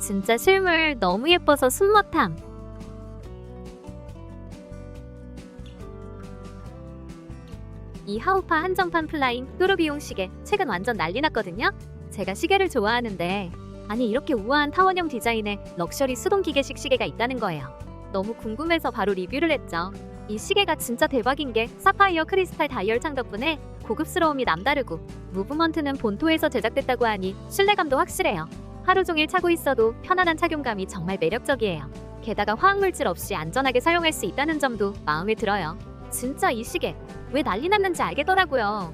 진짜 실물 너무 예뻐서 숨못함. 이 하우파 한정판 플라잉 뚜루비용 시계 최근 완전 난리 났거든요. 제가 시계를 좋아하는데 아니 이렇게 우아한 타원형 디자인의 럭셔리 수동 기계식 시계가 있다는 거예요. 너무 궁금해서 바로 리뷰를 했죠. 이 시계가 진짜 대박인 게 사파이어 크리스탈 다이얼 창 덕분에 고급스러움이 남다르고 무브먼트는 본토에서 제작됐다고 하니 신뢰감도 확실해요. 하루 종일 차고 있어도 편안한 착용감이 정말 매력적이에요. 게다가 화학물질 없이 안전하게 사용할 수 있다는 점도 마음에 들어요. 진짜 이 시계 왜 난리 났는지 알겠더라고요.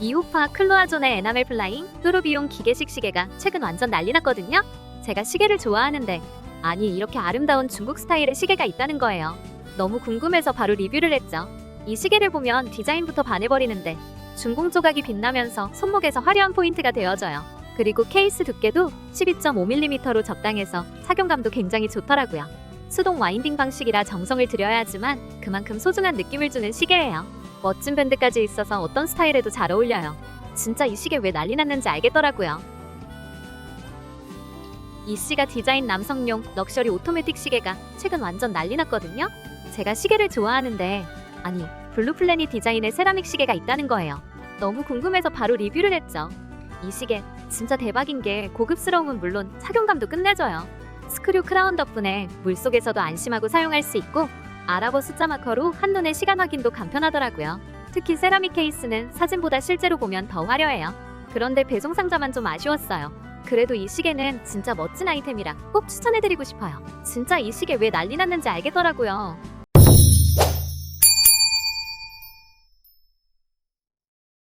이호파 클로아존의 에나멜 플라잉 뚜루비용 기계식 시계가 최근 완전 난리 났거든요. 제가 시계를 좋아하는데 아니 이렇게 아름다운 중국 스타일의 시계가 있다는 거예요. 너무 궁금해서 바로 리뷰를 했죠. 이 시계를 보면 디자인부터 반해버리는데 중공 조각이 빛나면서 손목에서 화려한 포인트가 되어져요. 그리고 케이스 두께도 12.5mm로 적당해서 착용감도 굉장히 좋더라고요. 수동 와인딩 방식이라 정성을 들여야 하지만 그만큼 소중한 느낌을 주는 시계예요. 멋진 밴드까지 있어서 어떤 스타일에도 잘 어울려요. 진짜 이 시계 왜 난리 났는지 알겠더라고요. 이 씨가 디자인 남성용 럭셔리 오토매틱 시계가 최근 완전 난리 났거든요. 제가 시계를 좋아하는데 아니 블루플래닛 디자인의 세라믹 시계가 있다는 거예요. 너무 궁금해서 바로 리뷰를 했죠. 이 시계 진짜 대박인 게 고급스러움은 물론 착용감도 끝내줘요. 스크류 크라운 덕분에 물속에서도 안심하고 사용할 수 있고 아랍어 숫자 마커로 한눈에 시간 확인도 간편하더라고요. 특히 세라믹 케이스는 사진보다 실제로 보면 더 화려해요. 그런데 배송 상자만 좀 아쉬웠어요. 그래도 이 시계는 진짜 멋진 아이템이라 꼭 추천해드리고 싶어요. 진짜 이 시계 왜 난리 났는지 알겠더라고요.